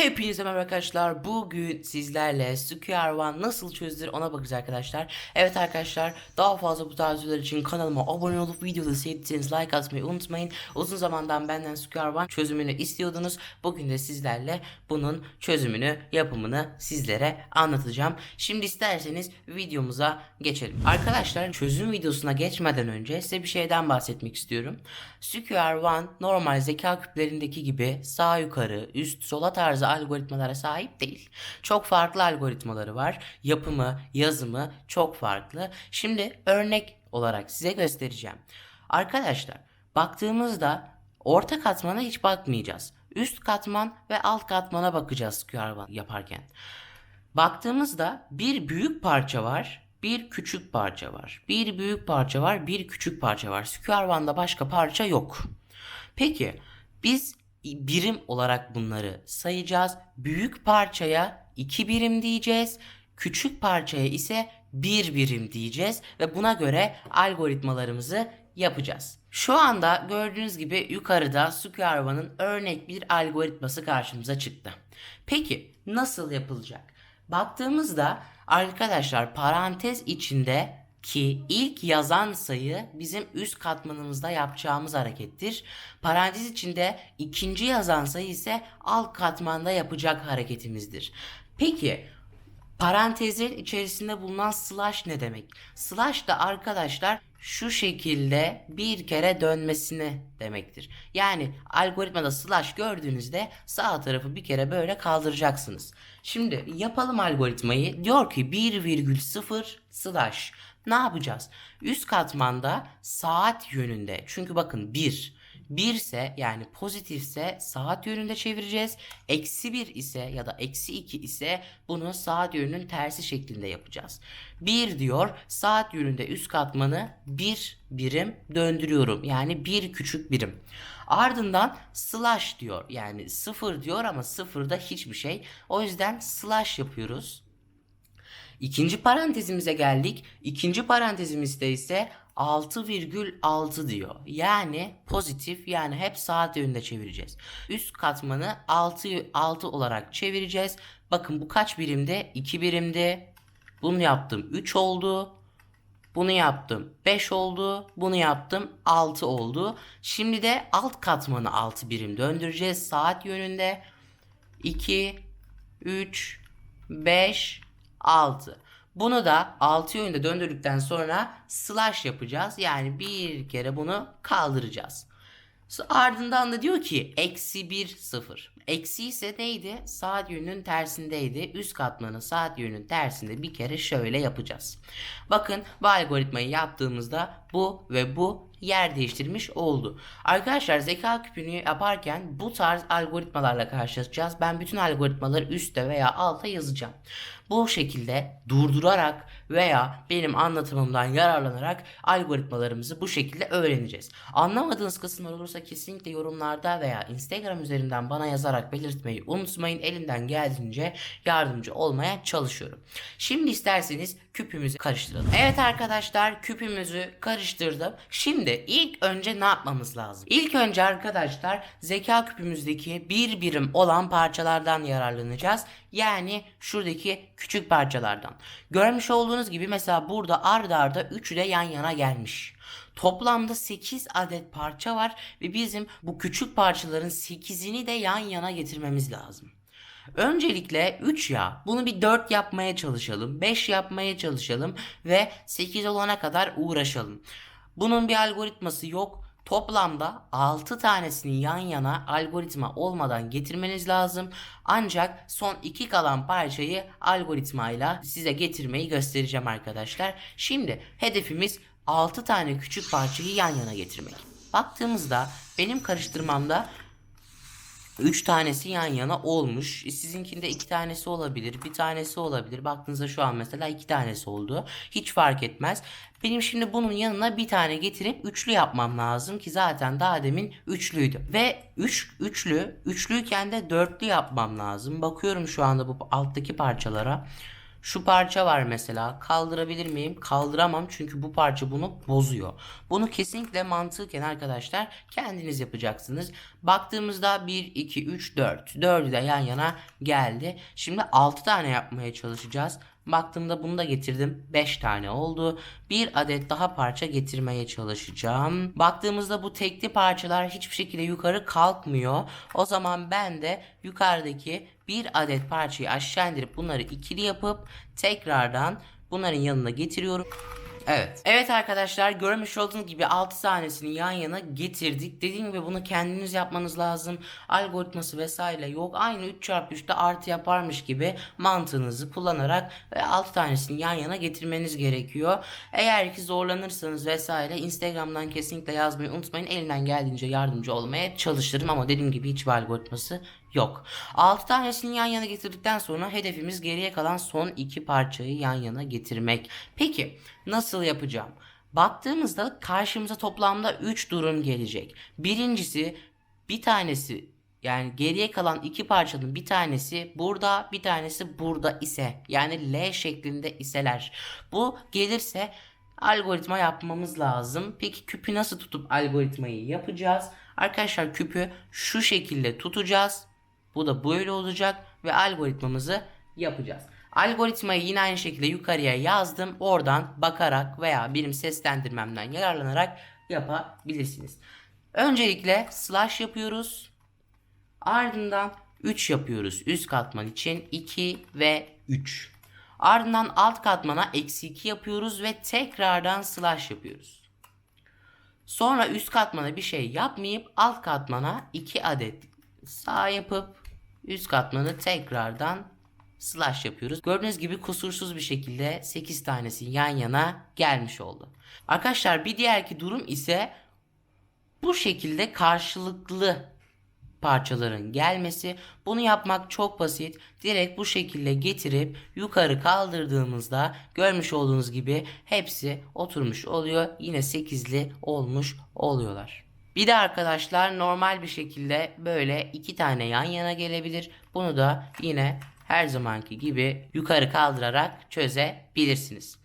Hepinize merhaba arkadaşlar. Bugün sizlerle SQR1 nasıl çözülür ona bakacağız arkadaşlar. Evet arkadaşlar daha fazla bu tarz videolar için kanalıma abone olup videoda sevdiyseniz like atmayı unutmayın. Uzun zamandan benden SQR1 çözümünü istiyordunuz. Bugün de sizlerle bunun çözümünü yapımını sizlere anlatacağım. Şimdi isterseniz videomuza geçelim. Arkadaşlar çözüm videosuna geçmeden önce size bir şeyden bahsetmek istiyorum. SQR1 normal zeka küplerindeki gibi sağ yukarı üst sola tarzı algoritmalara sahip değil. Çok farklı algoritmaları var. Yapımı, yazımı çok farklı. Şimdi örnek olarak size göstereceğim. Arkadaşlar baktığımızda orta katmana hiç bakmayacağız. Üst katman ve alt katmana bakacağız QR yaparken. Baktığımızda bir büyük parça var, bir küçük parça var. Bir büyük parça var, bir küçük parça var. SQR1'da başka parça yok. Peki biz birim olarak bunları sayacağız. Büyük parçaya 2 birim diyeceğiz. Küçük parçaya ise 1 birim diyeceğiz ve buna göre algoritmalarımızı yapacağız. Şu anda gördüğünüz gibi yukarıda Sukarva'nın örnek bir algoritması karşımıza çıktı. Peki nasıl yapılacak? Baktığımızda arkadaşlar parantez içinde ki ilk yazan sayı bizim üst katmanımızda yapacağımız harekettir. Parantez içinde ikinci yazan sayı ise alt katmanda yapacak hareketimizdir. Peki parantezin içerisinde bulunan slash ne demek? Slash da arkadaşlar şu şekilde bir kere dönmesini demektir. Yani algoritmada slash gördüğünüzde sağ tarafı bir kere böyle kaldıracaksınız. Şimdi yapalım algoritmayı. Diyor ki 1,0 slash ne yapacağız? Üst katmanda saat yönünde. Çünkü bakın 1. 1 ise yani pozitifse saat yönünde çevireceğiz. Eksi 1 ise ya da eksi 2 ise bunu saat yönünün tersi şeklinde yapacağız. 1 diyor saat yönünde üst katmanı 1 birim döndürüyorum. Yani bir küçük birim. Ardından slash diyor. Yani 0 diyor ama 0'da hiçbir şey. O yüzden slash yapıyoruz. İkinci parantezimize geldik. İkinci parantezimizde ise 6,6 diyor. Yani pozitif yani hep saat yönünde çevireceğiz. Üst katmanı 6, 6 olarak çevireceğiz. Bakın bu kaç birimde? 2 birimde. Bunu yaptım 3 oldu. Bunu yaptım 5 oldu. Bunu yaptım 6 oldu. Şimdi de alt katmanı 6 birim döndüreceğiz. Saat yönünde 2, 3, 5, 6. Bunu da 6 yönde döndürdükten sonra slash yapacağız. Yani bir kere bunu kaldıracağız. Ardından da diyor ki eksi 1 0. Eksi ise neydi? Saat yönünün tersindeydi. Üst katmanı saat yönünün tersinde bir kere şöyle yapacağız. Bakın bu algoritmayı yaptığımızda bu ve bu yer değiştirmiş oldu. Arkadaşlar zeka küpünü yaparken bu tarz algoritmalarla karşılaşacağız. Ben bütün algoritmaları üstte veya alta yazacağım. Bu şekilde durdurarak veya benim anlatımımdan yararlanarak algoritmalarımızı bu şekilde öğreneceğiz. Anlamadığınız kısımlar olursa kesinlikle yorumlarda veya Instagram üzerinden bana yazarak belirtmeyi unutmayın. Elinden geldiğince yardımcı olmaya çalışıyorum. Şimdi isterseniz küpümüzü karıştıralım. Evet arkadaşlar küpümüzü karıştırdım. Şimdi ilk önce ne yapmamız lazım? İlk önce arkadaşlar zeka küpümüzdeki bir birim olan parçalardan yararlanacağız. Yani şuradaki küçük parçalardan. Görmüş olduğunuz gibi mesela burada ardarda arda 3'ü de yan yana gelmiş. Toplamda 8 adet parça var ve bizim bu küçük parçaların 8'ini de yan yana getirmemiz lazım. Öncelikle 3 ya. Bunu bir 4 yapmaya çalışalım. 5 yapmaya çalışalım ve 8 olana kadar uğraşalım. Bunun bir algoritması yok. Toplamda 6 tanesini yan yana algoritma olmadan getirmeniz lazım. Ancak son 2 kalan parçayı algoritmayla size getirmeyi göstereceğim arkadaşlar. Şimdi hedefimiz 6 tane küçük parçayı yan yana getirmek. Baktığımızda benim karıştırmamda 3 tanesi yan yana olmuş. E, sizinkinde 2 tanesi olabilir. Bir tanesi olabilir. Baktığınızda şu an mesela 2 tanesi oldu. Hiç fark etmez. Benim şimdi bunun yanına bir tane getirip üçlü yapmam lazım ki zaten daha demin üçlüydü. Ve üç, üçlü, üçlüyken de dörtlü yapmam lazım. Bakıyorum şu anda bu alttaki parçalara. Şu parça var mesela. Kaldırabilir miyim? Kaldıramam çünkü bu parça bunu bozuyor. Bunu kesinlikle mantıken arkadaşlar kendiniz yapacaksınız. Baktığımızda 1, 2, 3, 4. 4'ü de yan yana geldi. Şimdi 6 tane yapmaya çalışacağız. Baktığımda bunu da getirdim. 5 tane oldu. Bir adet daha parça getirmeye çalışacağım. Baktığımızda bu tekli parçalar hiçbir şekilde yukarı kalkmıyor. O zaman ben de yukarıdaki bir adet parçayı aşağı indirip bunları ikili yapıp tekrardan bunların yanına getiriyorum. Evet. Evet arkadaşlar görmüş olduğunuz gibi 6 tanesini yan yana getirdik. Dediğim gibi bunu kendiniz yapmanız lazım. Algoritması vesaire yok. Aynı 3x3'te artı yaparmış gibi mantığınızı kullanarak ve 6 tanesini yan yana getirmeniz gerekiyor. Eğer ki zorlanırsanız vesaire Instagram'dan kesinlikle yazmayı unutmayın. Elimden geldiğince yardımcı olmaya çalışırım ama dediğim gibi hiçbir algoritması yok. 6 tanesini yan yana getirdikten sonra hedefimiz geriye kalan son 2 parçayı yan yana getirmek. Peki nasıl yapacağım? Baktığımızda karşımıza toplamda 3 durum gelecek. Birincisi bir tanesi yani geriye kalan iki parçanın bir tanesi burada bir tanesi burada ise yani L şeklinde iseler. Bu gelirse algoritma yapmamız lazım. Peki küpü nasıl tutup algoritmayı yapacağız? Arkadaşlar küpü şu şekilde tutacağız. Bu da böyle olacak ve algoritmamızı yapacağız. Algoritmayı yine aynı şekilde yukarıya yazdım. Oradan bakarak veya benim seslendirmemden yararlanarak yapabilirsiniz. Öncelikle slash yapıyoruz. Ardından 3 yapıyoruz üst katman için 2 ve 3. Ardından alt katmana eksi 2 yapıyoruz ve tekrardan slash yapıyoruz. Sonra üst katmana bir şey yapmayıp alt katmana 2 adet sağ yapıp üst katmanı tekrardan slash yapıyoruz. Gördüğünüz gibi kusursuz bir şekilde 8 tanesi yan yana gelmiş oldu. Arkadaşlar bir diğerki durum ise bu şekilde karşılıklı parçaların gelmesi. Bunu yapmak çok basit. Direkt bu şekilde getirip yukarı kaldırdığımızda görmüş olduğunuz gibi hepsi oturmuş oluyor. Yine 8'li olmuş oluyorlar. Bir de arkadaşlar normal bir şekilde böyle iki tane yan yana gelebilir. Bunu da yine her zamanki gibi yukarı kaldırarak çözebilirsiniz.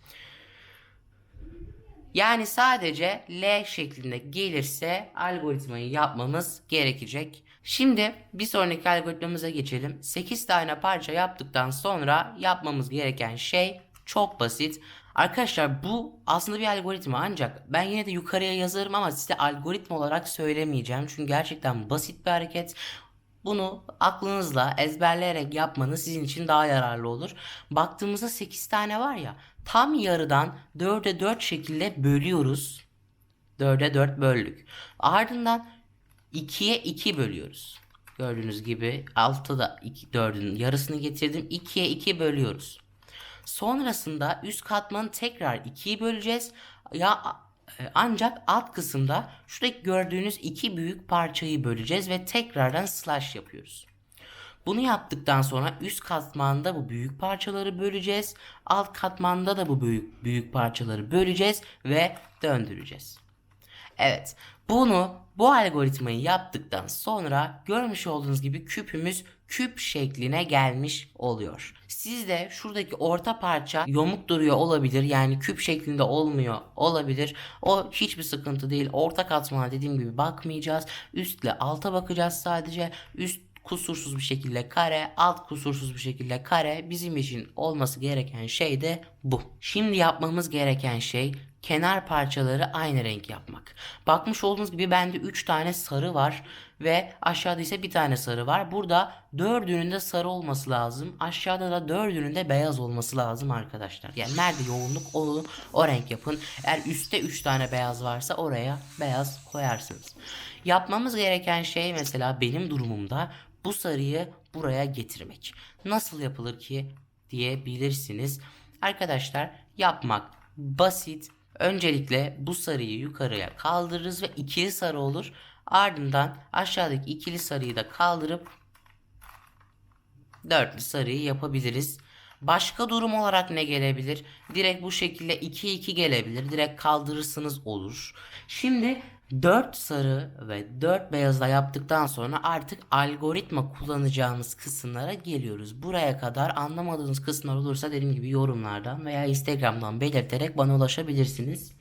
Yani sadece L şeklinde gelirse algoritmayı yapmamız gerekecek. Şimdi bir sonraki algoritmamıza geçelim. 8 tane parça yaptıktan sonra yapmamız gereken şey çok basit. Arkadaşlar bu aslında bir algoritma ancak ben yine de yukarıya yazarım ama size algoritma olarak söylemeyeceğim. Çünkü gerçekten basit bir hareket. Bunu aklınızla ezberleyerek yapmanız sizin için daha yararlı olur. Baktığımızda 8 tane var ya tam yarıdan 4'e 4 şekilde bölüyoruz. 4'e 4 böldük. Ardından 2'ye 2 bölüyoruz. Gördüğünüz gibi 6'da 2, 4'ün yarısını getirdim. 2'ye 2 bölüyoruz. Sonrasında üst katmanı tekrar 2'ye böleceğiz. Ya e, ancak alt kısımda şuradaki gördüğünüz iki büyük parçayı böleceğiz ve tekrardan slash yapıyoruz. Bunu yaptıktan sonra üst katmanda bu büyük parçaları böleceğiz. Alt katmanda da bu büyük büyük parçaları böleceğiz ve döndüreceğiz. Evet, bunu bu algoritmayı yaptıktan sonra görmüş olduğunuz gibi küpümüz küp şekline gelmiş oluyor. Sizde şuradaki orta parça yamuk duruyor olabilir. Yani küp şeklinde olmuyor olabilir. O hiçbir sıkıntı değil. Orta katmana dediğim gibi bakmayacağız. Üstle alta bakacağız sadece. Üst kusursuz bir şekilde kare, alt kusursuz bir şekilde kare. Bizim için olması gereken şey de bu. Şimdi yapmamız gereken şey kenar parçaları aynı renk yapmak. Bakmış olduğunuz gibi bende 3 tane sarı var ve aşağıda ise bir tane sarı var. Burada dördünün de sarı olması lazım. Aşağıda da dördünün de beyaz olması lazım arkadaşlar. Yani nerede yoğunluk onu o renk yapın. Eğer üstte 3 tane beyaz varsa oraya beyaz koyarsınız. Yapmamız gereken şey mesela benim durumumda bu sarıyı buraya getirmek. Nasıl yapılır ki diyebilirsiniz. Arkadaşlar yapmak basit. Öncelikle bu sarıyı yukarıya kaldırırız ve ikili sarı olur. Ardından aşağıdaki ikili sarıyı da kaldırıp dörtlü sarıyı yapabiliriz. Başka durum olarak ne gelebilir? Direkt bu şekilde 2 2 gelebilir. Direkt kaldırırsınız olur. Şimdi 4 sarı ve 4 beyazla yaptıktan sonra artık algoritma kullanacağımız kısımlara geliyoruz. Buraya kadar anlamadığınız kısımlar olursa dediğim gibi yorumlardan veya Instagram'dan belirterek bana ulaşabilirsiniz.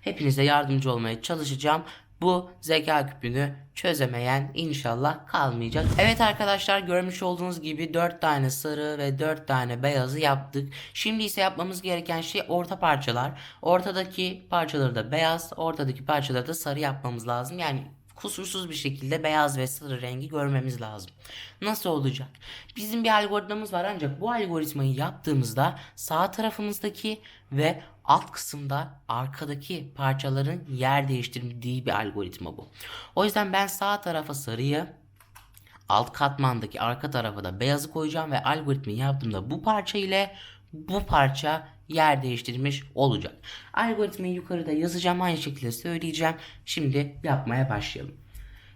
Hepinize yardımcı olmaya çalışacağım. Bu zeka küpünü çözemeyen inşallah kalmayacak. Evet arkadaşlar görmüş olduğunuz gibi 4 tane sarı ve 4 tane beyazı yaptık. Şimdi ise yapmamız gereken şey orta parçalar. Ortadaki parçaları da beyaz, ortadaki parçaları da sarı yapmamız lazım. Yani kusursuz bir şekilde beyaz ve sarı rengi görmemiz lazım. Nasıl olacak? Bizim bir algoritmamız var ancak bu algoritmayı yaptığımızda sağ tarafımızdaki ve alt kısımda arkadaki parçaların yer değiştirdiği bir algoritma bu. O yüzden ben sağ tarafa sarıyı alt katmandaki arka tarafa da beyazı koyacağım ve algoritmayı yaptığımda bu parça ile bu parça yer değiştirmiş olacak. Algoritmayı yukarıda yazacağım aynı şekilde söyleyeceğim. Şimdi yapmaya başlayalım.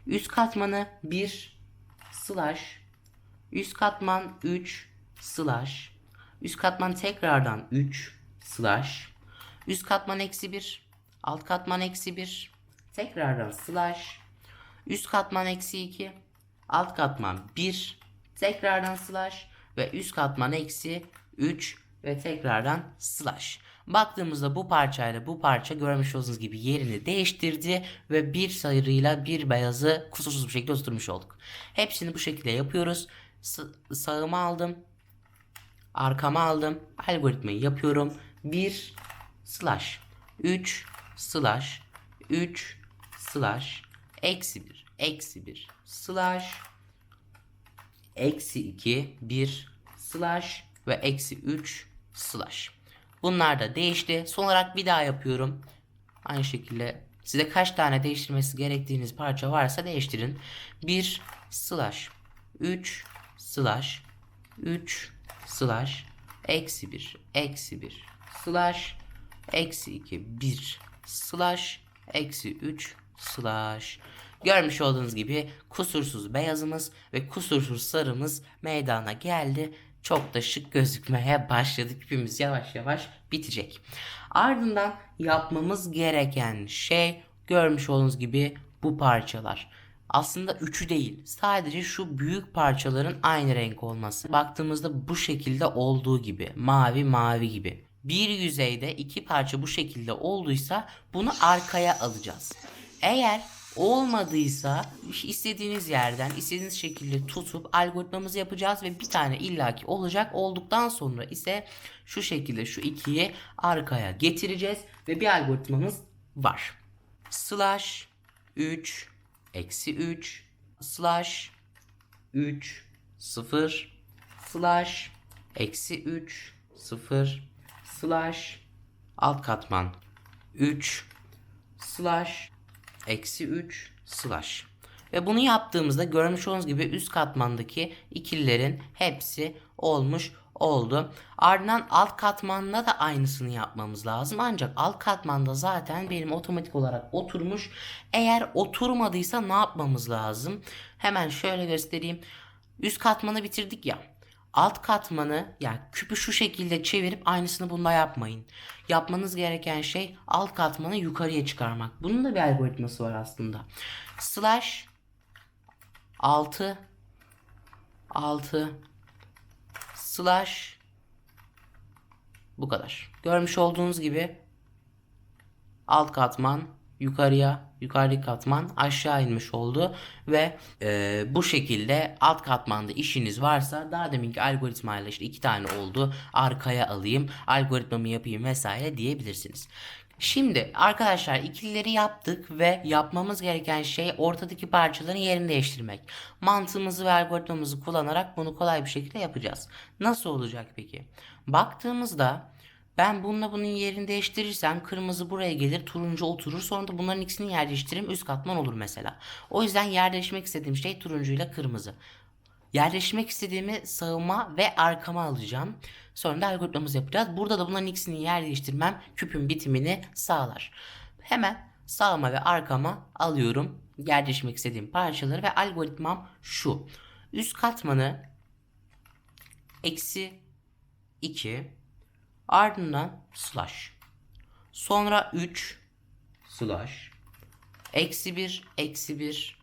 Üst katmanı 1 slash üst katman 3 slash üst katman tekrardan 3 slash üst katman eksi 1 alt katman eksi 1 tekrardan slash üst katman eksi 2 alt katman 1 tekrardan slash ve üst katman eksi 3 ve tekrardan slash. Baktığımızda bu parçayla bu parça görmüş olduğunuz gibi yerini değiştirdi ve bir sarıyla bir beyazı kusursuz bir şekilde oturtmuş olduk. Hepsini bu şekilde yapıyoruz. S- sağıma aldım. Arkama aldım. Algoritmayı yapıyorum. 1 slash 3 slash 3 slash eksi 1 eksi 1 slash eksi 2 1 slash ve eksi 3 slash. Bunlar da değişti. Son olarak bir daha yapıyorum. Aynı şekilde size kaç tane değiştirmesi gerektiğiniz parça varsa değiştirin. 1 slash 3 slash 3 slash eksi 1 eksi 1 slash eksi 2 1 slash eksi 3 slash Görmüş olduğunuz gibi kusursuz beyazımız ve kusursuz sarımız meydana geldi. Çok da şık gözükmeye başladı. Küpümüz yavaş yavaş bitecek. Ardından yapmamız gereken şey görmüş olduğunuz gibi bu parçalar. Aslında üçü değil. Sadece şu büyük parçaların aynı renk olması. Baktığımızda bu şekilde olduğu gibi. Mavi mavi gibi. Bir yüzeyde iki parça bu şekilde olduysa bunu arkaya alacağız. Eğer olmadıysa istediğiniz yerden istediğiniz şekilde tutup algoritmamızı yapacağız ve bir tane illaki olacak. Olduktan sonra ise şu şekilde şu ikiyi arkaya getireceğiz ve bir algoritmamız var. Slash 3 eksi 3 slash 3 0 slash eksi 3 0 slash alt katman 3 slash eksi 3 slash. Ve bunu yaptığımızda görmüş olduğunuz gibi üst katmandaki ikililerin hepsi olmuş oldu. Ardından alt katmanda da aynısını yapmamız lazım. Ancak alt katmanda zaten benim otomatik olarak oturmuş. Eğer oturmadıysa ne yapmamız lazım? Hemen şöyle göstereyim. Üst katmanı bitirdik ya. Alt katmanı yani küpü şu şekilde çevirip aynısını bunda yapmayın. Yapmanız gereken şey alt katmanı yukarıya çıkarmak. Bunun da bir algoritması var aslında. Slash 6 6 slash bu kadar. Görmüş olduğunuz gibi alt katman yukarıya yukarıdaki katman aşağı inmiş oldu ve e, bu şekilde alt katmanda işiniz varsa daha deminki algoritmayla işte iki tane oldu arkaya alayım algoritmamı yapayım vesaire diyebilirsiniz. Şimdi arkadaşlar ikilileri yaptık ve yapmamız gereken şey ortadaki parçaların yerini değiştirmek. Mantığımızı ve algoritmamızı kullanarak bunu kolay bir şekilde yapacağız. Nasıl olacak peki? Baktığımızda ben bununla bunun yerini değiştirirsem kırmızı buraya gelir, turuncu oturur. Sonra da bunların ikisini yer değiştiririm, üst katman olur mesela. O yüzden yer değiştirmek istediğim şey turuncuyla kırmızı. Yerleşmek istediğimi sağıma ve arkama alacağım. Sonra da algoritmamızı yapacağız. Burada da bunların ikisini yer değiştirmem küpün bitimini sağlar. Hemen sağıma ve arkama alıyorum. Yerleşmek istediğim parçaları ve algoritmam şu. Üst katmanı eksi 2 ardından slash. Sonra 3 slash. Eksi 1 eksi 1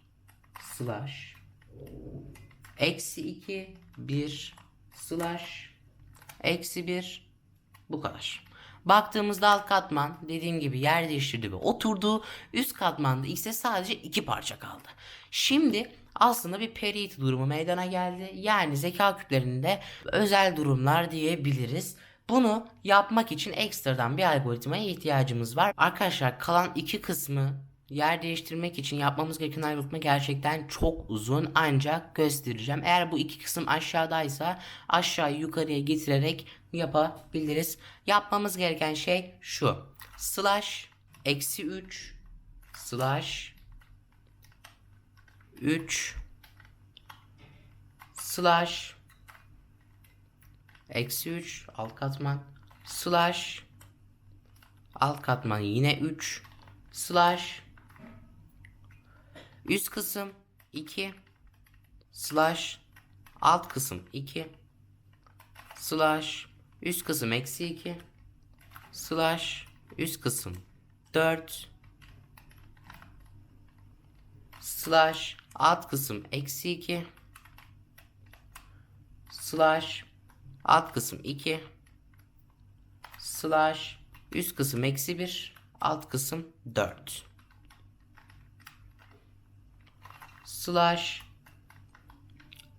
slash. Eksi 2 1 slash. Eksi 1 bu kadar. Baktığımızda alt katman dediğim gibi yer değiştirdi ve oturdu. Üst katmanda ise sadece iki parça kaldı. Şimdi aslında bir period durumu meydana geldi. Yani zeka küplerinde özel durumlar diyebiliriz. Bunu yapmak için ekstradan bir algoritmaya ihtiyacımız var. Arkadaşlar kalan iki kısmı yer değiştirmek için yapmamız gereken algoritma gerçekten çok uzun ancak göstereceğim. Eğer bu iki kısım aşağıdaysa aşağıyı yukarıya getirerek yapabiliriz. Yapmamız gereken şey şu. Slash eksi 3 slash 3 slash eksi 3 alt katman. Slash. Alt katman yine 3 slash. Üst kısım 2 slash. Alt kısım 2 slash. Üst kısım eksi 2 slash. Üst kısım 4 slash. Alt kısım eksi 2 slash alt kısım 2 slash. Üst kısım eksi 1 alt kısım 4 slash.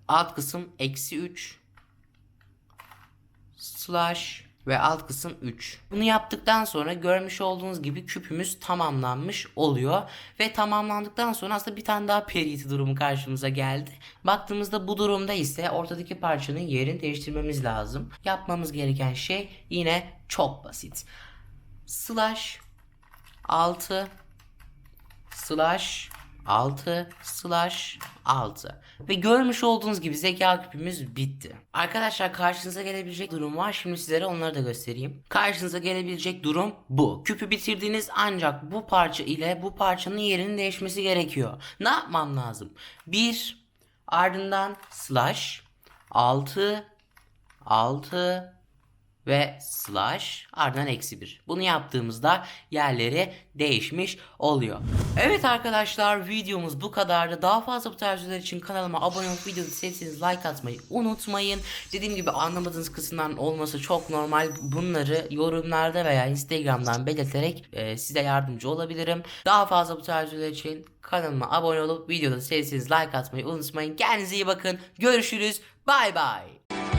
Alt kısım eksi 3 slash ve alt kısım 3. Bunu yaptıktan sonra görmüş olduğunuz gibi küpümüz tamamlanmış oluyor. Ve tamamlandıktan sonra aslında bir tane daha periti durumu karşımıza geldi. Baktığımızda bu durumda ise ortadaki parçanın yerini değiştirmemiz lazım. Yapmamız gereken şey yine çok basit. Slash 6 slash 6 slash 6 ve görmüş olduğunuz gibi zeka küpümüz bitti. Arkadaşlar karşınıza gelebilecek durum var. Şimdi sizlere onları da göstereyim. Karşınıza gelebilecek durum bu. Küpü bitirdiniz ancak bu parça ile bu parçanın yerinin değişmesi gerekiyor. Ne yapmam lazım? 1 ardından slash 6 6 ve slash ardından eksi 1. Bunu yaptığımızda yerleri değişmiş oluyor. Evet arkadaşlar videomuz bu kadardı. Daha fazla bu tarz videolar için kanalıma abone olup videoyu sevdiyseniz like atmayı unutmayın. Dediğim gibi anlamadığınız kısımların olması çok normal. Bunları yorumlarda veya Instagram'dan belirterek e, size yardımcı olabilirim. Daha fazla bu tarz videolar için kanalıma abone olup videoda sevdiyseniz like atmayı unutmayın. Kendinize iyi bakın. Görüşürüz. Bay bay.